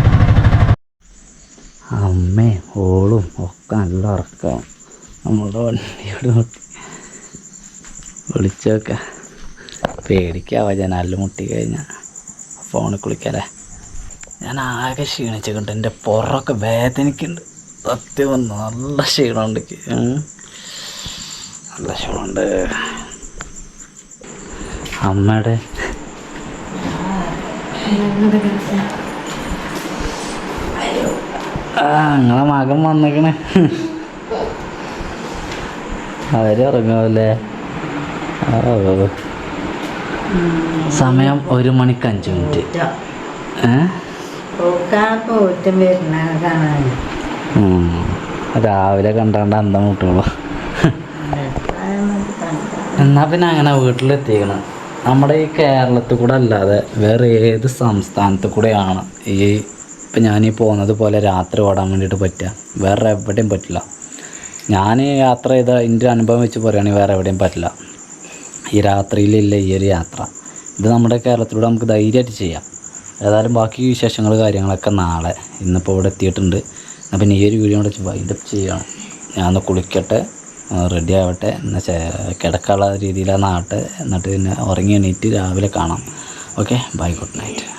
അമ്മേ ഓളും ഒക്കെ നല്ല ഉറക്കം. നമ്മുടെ വണ്ടിയോട് നോക്കി വിളിച്ചൊക്കെ. പേടിക്കാവ ജനാലിൽ മുട്ടി കഴിഞ്ഞാൽ ഫോണിൽ കുളിക്കാല്ലേ? ഞാൻ ആകെ ക്ഷീണിച്ചിട്ടുണ്ട് എന്റെ പുറമൊക്കെ വേദനിക്കുന്നുണ്ട് സത്യം നല്ല ക്ഷീണമുണ്ട്. നല്ല ക്ഷീണമുണ്ട് അമ്മയുടെ ആ നിങ്ങളെ മകൻ വന്നിക്കണേ. അവർ ഉറങ്ങുമല്ലേ
സമയം ഒരു മണിക്ക് അഞ്ച് മിനിറ്റ്. ഏ?
പോക്കാൻ പോറ്റും വരുന്ന കാണാൻ
ഉം. രാവിലെ കണ്ടാണ്ട് അന്തം മുട്ടുള്ളൂ എന്നാ പിന്നെ അങ്ങനെ വീട്ടിലെത്തിക്കണം. നമ്മുടെ ഈ കേരളത്തിൽ കൂടെ അല്ലാതെ വേറെ ഏത് സംസ്ഥാനത്ത് കൂടെയാണ് ഈ ഇപ്പം ഞാൻ ഈ പോകുന്നത് പോലെ രാത്രി ഓടാൻ വേണ്ടിയിട്ട് പറ്റുക വേറെ എവിടെയും പറ്റില്ല. ഞാൻ യാത്ര ചെയ്ത എന്റെ അനുഭവം വെച്ച് പറയുകയാണെങ്കിൽ വേറെ എവിടെയും പറ്റില്ല. ഈ രാത്രിയിലില്ല ഈ ഒരു യാത്ര. ഇത് നമ്മുടെ കേരളത്തിലൂടെ നമുക്ക് ധൈര്യമായിട്ട് ചെയ്യാം. ഏതായാലും ബാക്കി വിശേഷങ്ങൾ കാര്യങ്ങളൊക്കെ നാളെ ഇന്നിപ്പോൾ ഇവിടെ എത്തിയിട്ടുണ്ട്. അപ്പം ഈ ഒരു വീഡിയോ കൂടെ വൈൻഡപ്പ് ചെയ്യണം. ഞാൻ ഒന്ന് കുളിക്കട്ടെ റെഡി ആവട്ടെ എന്നാൽ കിടക്കാനുള്ള രീതിയിലാണ് നാട്ടെ എന്നിട്ട് പിന്നെ ഉറങ്ങി എണീറ്റ് രാവിലെ കാണാം. Okay bye good night